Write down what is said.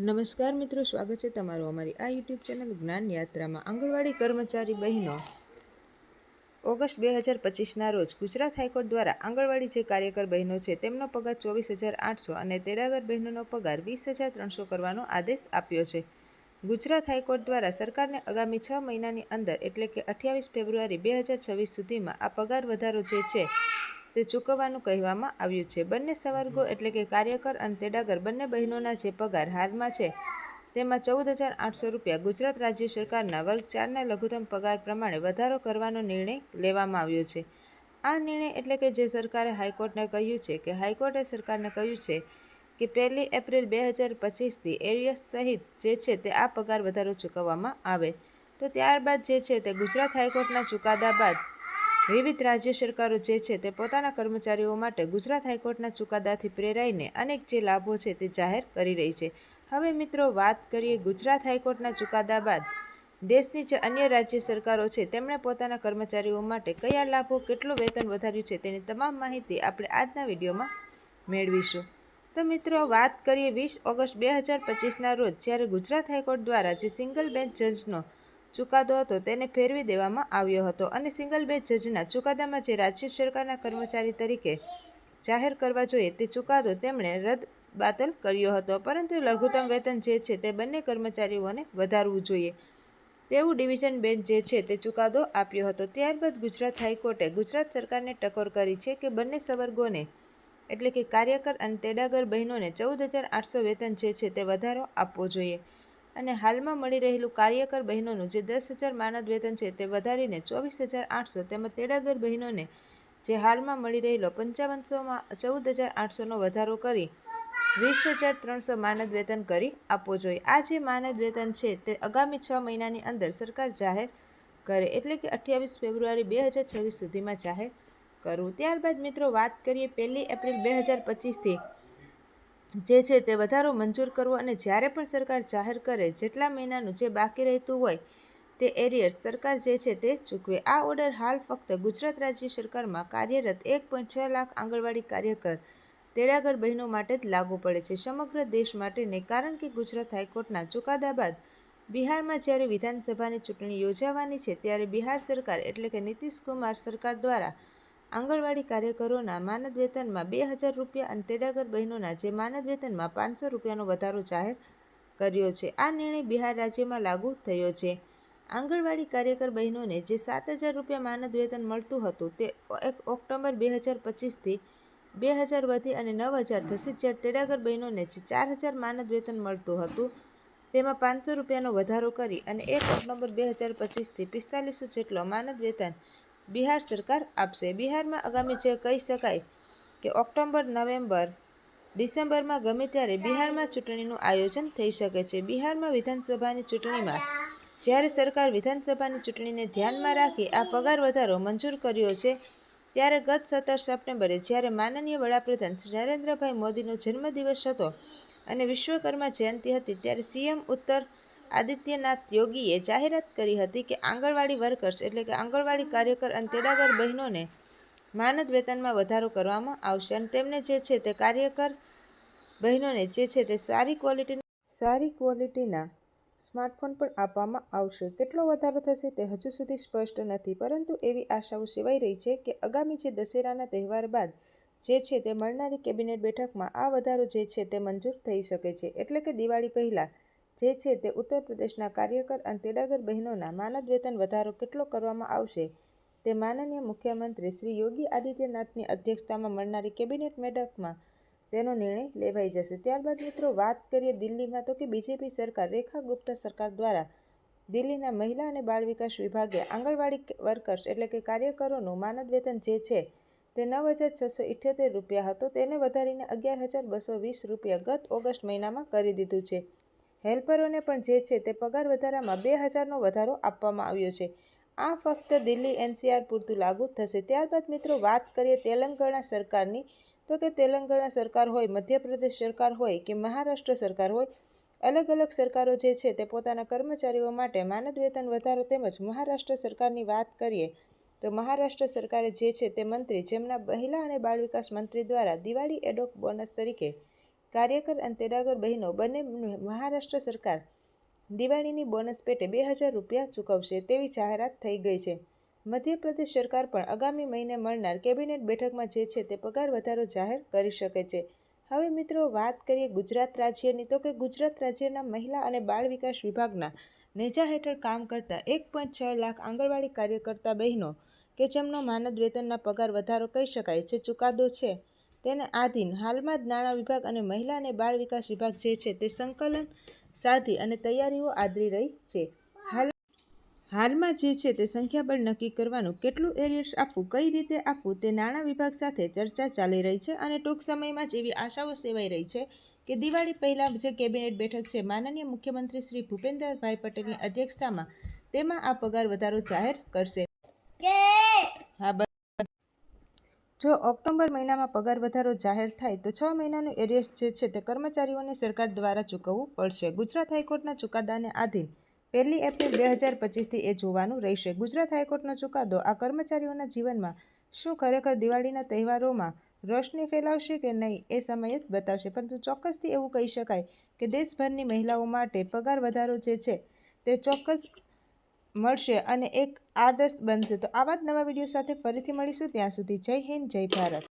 નમસ્કાર મિત્રો, સ્વાગત છે તમારું અમારી આ યુટ્યુબ ચેનલ જ્ઞાન યાત્રામાં. આંગણવાડી કર્મચારી બહેનો, ઓગસ્ટ બે હજાર પચીસના રોજ ગુજરાત હાઈકોર્ટ દ્વારા આંગણવાડી જે કાર્યકર બહેનો છે, તેમનો પગાર ચોવીસ હજાર આઠસો અને તેડાગર બહેનોનો પગાર વીસ હજાર ત્રણસો કરવાનો આદેશ આપ્યો છે. ગુજરાત હાઈકોર્ટ દ્વારા સરકારને આગામી છ મહિનાની અંદર, એટલે કે અઠ્યાવીસ ફેબ્રુઆરી બે હજાર છવ્વીસ સુધીમાં આ પગાર વધારો જે છે તે ચૂકવવાનું કહેવામાં આવ્યું છે. બંને સવર્ગો એટલે કે કાર્યકર અને તેડાગર બંને બહેનોના જે પગાર હાલમાં છે તેમાં ચૌદ હજાર આઠસો રૂપિયા ગુજરાત રાજ્ય સરકારના વર્ગ ચારના લઘુત્તમ પગાર પ્રમાણે વધારો કરવાનો નિર્ણય લેવામાં આવ્યો છે. આ નિર્ણય એટલે કે જે સરકારે હાઈકોર્ટને કહ્યું છે કે હાઈકોર્ટે સરકારને કહ્યું છે કે પહેલી એપ્રિલ બે હજાર પચીસથી એરિયસ સહિત જે છે તે આ પગાર વધારો ચૂકવવામાં આવે. તો ત્યારબાદ જે છે તે ગુજરાત હાઈકોર્ટના ચુકાદા બાદ વિવિધ રાજ્ય સરકારો જે છે તે પોતાના કર્મચારીઓ માટે ગુજરાત હાઈકોર્ટના ચુકાદાથી પ્રેરાઈને અનેક જે લાભો છે તે જાહેર કરી રહી છે. હવે મિત્રો, વાત કરીએ ગુજરાત હાઈકોર્ટના ચુકાદા બાદ. દેશની જે અન્ય રાજ્ય સરકારો છે, તેમણે પોતાના કર્મચારીઓ માટે કયા લાભો, કેટલું વેતન વધાર્યું છે તેની તમામ માહિતી આપણે આજના વિડીયોમાં મેળવીશું. તો મિત્રો, વાત કરીએ વીસ ઓગસ્ટ બે હજાર પચીસના રોજ, જ્યારે ગુજરાત હાઈકોર્ટ દ્વારા જે સિંગલ બેન્ચ જજનો ચુકાદો હતો તેને ફેરવી દેવામાં આવ્યો હતો અને સિંગલ બેચ જજના ચુકાદામાં જે રાજ્ય સરકારના કર્મચારી તરીકે જાહેર કરવા જોઈએ તે ચુકાદો તેમણે રદ બાતલ કર્યો હતો. પરંતુ લઘુત્તમ વેતન જે છે તે બંને કર્મચારીઓને વધારવું જોઈએ. તેવું ડિવિઝન બેન્ચ જે છે તે ચુકાદો આપ્યો હતો. ત્યારબાદ ગુજરાત હાઈકોર્ટે ગુજરાત સરકારને ટકોર કરી છે કે બંને સવર્ગોને એટલે કે કાર્યકર અને તેડાગર બહેનોને ચૌદ હજાર આઠસો વેતન જે છે તે વધારો આપવો જોઈએ. અને હાલમાં મળી રહેલું કાર્યકર બહેનોનું જે દસ હજાર માનદ વેતન છે તે વધારીને ચોવીસ હજાર આઠસો તેમજ તેડાગર બહેનોને જે હાલમાં મળી રહેલો પંચાવનસોમાં ચૌદ હજાર આઠસોનો વધારો કરી વીસ હજાર ત્રણસો માનદ વેતન કરી આપવો જોઈએ. આ જે માનદ વેતન છે તે આગામી છ મહિનાની અંદર સરકાર જાહેર કરે એટલે કે અઠ્યાવીસ ફેબ્રુઆરી બે હજાર છવ્વીસ સુધીમાં જાહેર કરવું. ત્યારબાદ મિત્રો વાત કરીએ પહેલી એપ્રિલ બે હજાર પચીસથી જે છે તે વધારો મંજૂર કરવો અને જ્યારે પણ સરકાર જાહેર કરે જેટલા મહિનાનું જે બાકી રહેતું હોય તે એરિયર્સ સરકાર જે છે તે ચૂકવે. આ ઓર્ડર હાલ ફક્ત ગુજરાત રાજ્ય સરકારમાં કાર્યરત એક પોઈન્ટ છ લાખ આંગણવાડી કાર્યકર, તેડાગર બહેનો માટે જ લાગુ પડે છે. સમગ્ર દેશ માટે નહીં કારણ કે ગુજરાત હાઈકોર્ટના ચુકાદા બાદ બિહારમાં જ્યારે વિધાનસભાની ચૂંટણી યોજાવાની છે, ત્યારે બિહાર સરકાર એટલે કે નીતિશ કુમાર સરકાર દ્વારા આંગણવાડી કાર્યકરોના માનદ વેતનમાં બે હજાર રૂપિયા અને તેડાગર બહેનોના જે માનદ વેતનમાં પાંચસો રૂપિયાનો વધારો જાહેર કર્યો છે. આ નિર્ણય બિહાર રાજ્યમાં લાગુ થયો છે. આંગણવાડી કાર્યકર બહેનોને જે સાત હજાર રૂપિયા માનદ વેતન મળતું હતું તે એક ઓક્ટોબર બે હજાર પચીસથી બે હજાર વધી અને નવ હજાર થશે જ્યારે તેડાગર બહેનોને જે ચાર હજાર માનદ વેતન મળતું હતું તેમાં પાંચસો રૂપિયાનો વધારો કરી અને એક ઓક્ટોબર બે હજાર પચીસથી પિસ્તાલીસો જેટલો માનદ વેતન બિહાર સરકાર આપશે. બિહારમાં આગામી જે કહી શકાય કે ઓક્ટોબર, નવેમ્બર, ડિસેમ્બરમાં ગમે ત્યારે બિહારમાં ચૂંટણીનું આયોજન થઈ શકે છે. બિહારમાં વિધાનસભાની ચૂંટણીમાં જ્યારે સરકાર વિધાનસભાની ચૂંટણીને ધ્યાનમાં રાખી આ પગાર વધારો મંજૂર કર્યો છે, ત્યારે ગત સત્તર સપ્ટેમ્બરે જ્યારે માનનીય વડાપ્રધાન શ્રી નરેન્દ્રભાઈ મોદીનો જન્મદિવસ હતો અને વિશ્વકર્મા જયંતિ હતી, ત્યારે સીએમ ઉત્તર આદિત્યનાથ યોગીએ જાહેરાત કરી હતી કે આંગણવાડી વર્કર્સ એટલે કે આંગણવાડી કાર્યકર અને તેડાગર બહેનોને માનદ વેતનમાં વધારો કરવામાં આવશે અને તેમને જે છે તે કાર્યકર બહેનોને જે છે તે સારી ક્વોલિટી સારી ક્વોલિટીના સ્માર્ટફોન પણ આપવામાં આવશે. કેટલો વધારો થશે તે હજુ સુધી સ્પષ્ટ નથી, પરંતુ એવી આશાઓ સેવાઈ રહી છે કે આગામી જે દશેરાના તહેવાર બાદ જે છે તે મળનારી કેબિનેટ બેઠકમાં આ વધારો જે છે તે મંજૂર થઈ શકે છે. એટલે કે દિવાળી પહેલાં જે છે તે ઉત્તર પ્રદેશના કાર્યકર અને તેડાગર બહેનોના માનદ વેતન વધારો કેટલો કરવામાં આવશે તે માનનીય મુખ્યમંત્રી શ્રી યોગી આદિત્યનાથની અધ્યક્ષતામાં મળનારી કેબિનેટ બેઠકમાં તેનો નિર્ણય લેવાઈ જશે. ત્યારબાદ મિત્રો વાત કરીએ દિલ્હીમાં તો કે બીજેપી સરકાર રેખા ગુપ્તા સરકાર દ્વારા દિલ્હીના મહિલા અને બાળ વિકાસ વિભાગે આંગણવાડી વર્કર્સ એટલે કે કાર્યકરોનું માનદ વેતન જે છે તે નવ હજાર છસો ઇઠ્યોતેર રૂપિયા હતો. તેને વધારીને અગિયાર હજાર બસો વીસ રૂપિયા ગત ઓગસ્ટ મહિનામાં કરી દીધું છે. હેલ્પરોને પણ જે છે તે પગાર વધારામાં બે હજારનો વધારો આપવામાં આવ્યો છે. આ ફક્ત દિલ્હી એનસીઆર પૂરતું લાગુ થશે. ત્યારબાદ મિત્રો વાત કરીએ તેલંગાણા સરકારની. તો કે તેલંગાણા સરકાર હોય, મધ્યપ્રદેશ સરકાર હોય કે મહારાષ્ટ્ર સરકાર હોય, અલગ અલગ સરકારો જે છે તે પોતાના કર્મચારીઓ માટે માનદ વેતન વધારો તેમજ મહારાષ્ટ્ર સરકારની વાત કરીએ તો મહારાષ્ટ્ર સરકારે જે છે તે મંત્રી, જેમના મહિલા અને બાળ વિકાસ મંત્રી દ્વારા દિવાળી એડોક બોનસ તરીકે કાર્યકર અને તેડાગર બહેનો બંને મહારાષ્ટ્ર સરકાર દિવાળીની બોનસ પેટે બે હજાર રૂપિયા ચૂકવશે તેવી જાહેરાત થઈ ગઈ છે. મધ્યપ્રદેશ સરકાર પણ આગામી મહિને મળનાર કેબિનેટ બેઠકમાં જે છે તે પગાર વધારો જાહેર કરી શકે છે. હવે મિત્રો વાત કરીએ ગુજરાત રાજ્યની તો કે ગુજરાત રાજ્યના મહિલા અને બાળ વિકાસ વિભાગના નેજા હેઠળ કામ કરતા એક પોઈન્ટ છ લાખ આંગણવાડી કાર્યકર્તા બહેનો કે જેમનો માનદ વેતનના પગાર વધારો કહી શકાય જે ચુકાદો છે. તેને આધીન. હાલમાં જ નાણાં વિભાગ અને મહિલા અને બાળ વિકાસ વિભાગ જે છે તે સંકલન સાધી અને તૈયારીઓ આદરી રહી છે. હાલ હાલમાં જે છે તે સંખ્યાબળ નક્કી કરવાનું કેટલું એરિયર્સ આપવું કઈ રીતે આપવું તે નાણાં વિભાગ સાથે ચર્ચા ચાલી રહી છે અને ટૂંક સમયમાં જ એવી આશાઓ સેવાઈ રહી છે કે દિવાળી પહેલાં જે કેબિનેટ બેઠક છે માનનીય મુખ્યમંત્રી શ્રી ભૂપેન્દ્રભાઈ પટેલની અધ્યક્ષતામાં તેમાં આ પગાર વધારો જાહેર કરશે. હા જો ઓક્ટોબર મહિનામાં પગાર વધારો જાહેર થાય, તો છ મહિનાનું એરિયર્સ જે છે તે કર્મચારીઓને સરકાર દ્વારા ચૂકવવું પડશે. ગુજરાત હાઈકોર્ટના ચુકાદાને આધીન પહેલી એપ્રિલ બે હજાર પચીસથી એ જોવાનું રહેશે. ગુજરાત હાઈકોર્ટનો ચુકાદો આ કર્મચારીઓના જીવનમાં શું ખરેખર દિવાળીના તહેવારોમાં રોશની ફેલાવશે કે નહીં એ સમય જ બતાવશે. પરંતુ ચોક્કસથી એવું કહી શકાય કે દેશભરની મહિલાઓ માટે પગાર વધારો જે છે તે ચોક્કસ મળશે અને એક આદર્શ બનશે. તો આવા જ નવા વીડિયો સાથે ફરીથી મળીશું. ત્યાં સુધી જય હિન્દ, જય ભારત.